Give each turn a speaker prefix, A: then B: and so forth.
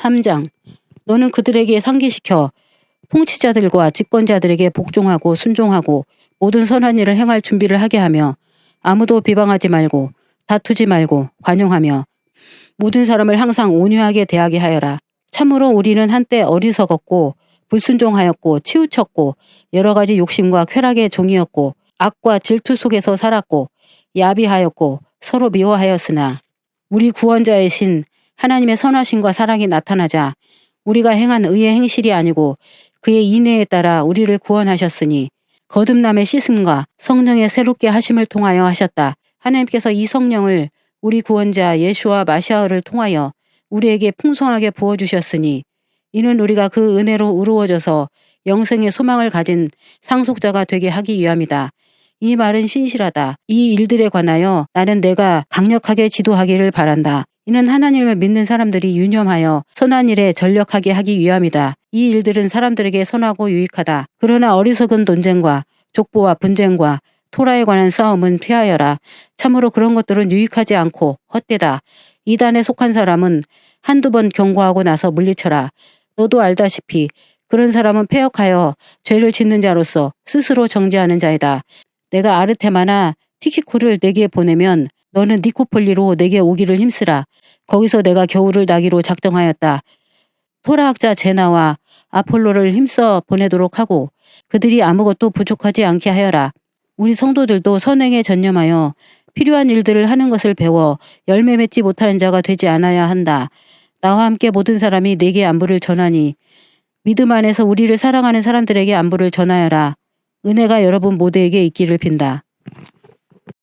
A: 3장 너는 그들에게 상기시켜 통치자들과 집권자들에게 복종하고 순종하고 모든 선한 일을 행할 준비를 하게 하며 아무도 비방하지 말고 다투지 말고 관용하며 모든 사람을 항상 온유하게 대하게 하여라. 참으로 우리는 한때 어리석었고 불순종하였고 치우쳤고 여러 가지 욕심과 쾌락의 종이었고 악과 질투 속에서 살았고 야비하였고 서로 미워하였으나 우리 구원자의 신 하나님의 선하심과 사랑이 나타나자 우리가 행한 의의 행실이 아니고 그의 인애에 따라 우리를 구원하셨으니 거듭남의 씻음과 성령의 새롭게 하심을 통하여 하셨다. 하나님께서 이 성령을 우리 구원자 예수와 마시아를 통하여 우리에게 풍성하게 부어주셨으니 이는 우리가 그 은혜로 의로워져서 영생의 소망을 가진 상속자가 되게 하기 위함이다. 이 말은 신실하다. 이 일들에 관하여 나는 내가 강력하게 지도하기를 바란다. 이는 하나님을 믿는 사람들이 유념하여 선한 일에 전력하게 하기 위함이다. 이 일들은 사람들에게 선하고 유익하다. 그러나 어리석은 논쟁과 족보와 분쟁과 토라에 관한 싸움은 피하여라. 참으로 그런 것들은 유익하지 않고 헛되다. 이단에 속한 사람은 한두 번 경고하고 나서 물리쳐라. 너도 알다시피 그런 사람은 폐역하여 죄를 짓는 자로서 스스로 정죄하는 자이다. 내가 아르테마나 티키코를 내게 보내면 너는 니코폴리로 내게 오기를 힘쓰라. 거기서 내가 겨울을 나기로 작정하였다. 토라학자 제나와 아폴로를 힘써 보내도록 하고 그들이 아무것도 부족하지 않게 하여라. 우리 성도들도 선행에 전념하여 필요한 일들을 하는 것을 배워 열매 맺지 못하는 자가 되지 않아야 한다. 나와 함께 모든 사람이 내게 안부를 전하니 믿음 안에서 우리를 사랑하는 사람들에게 안부를 전하여라. 은혜가 여러분 모두에게 있기를 빈다.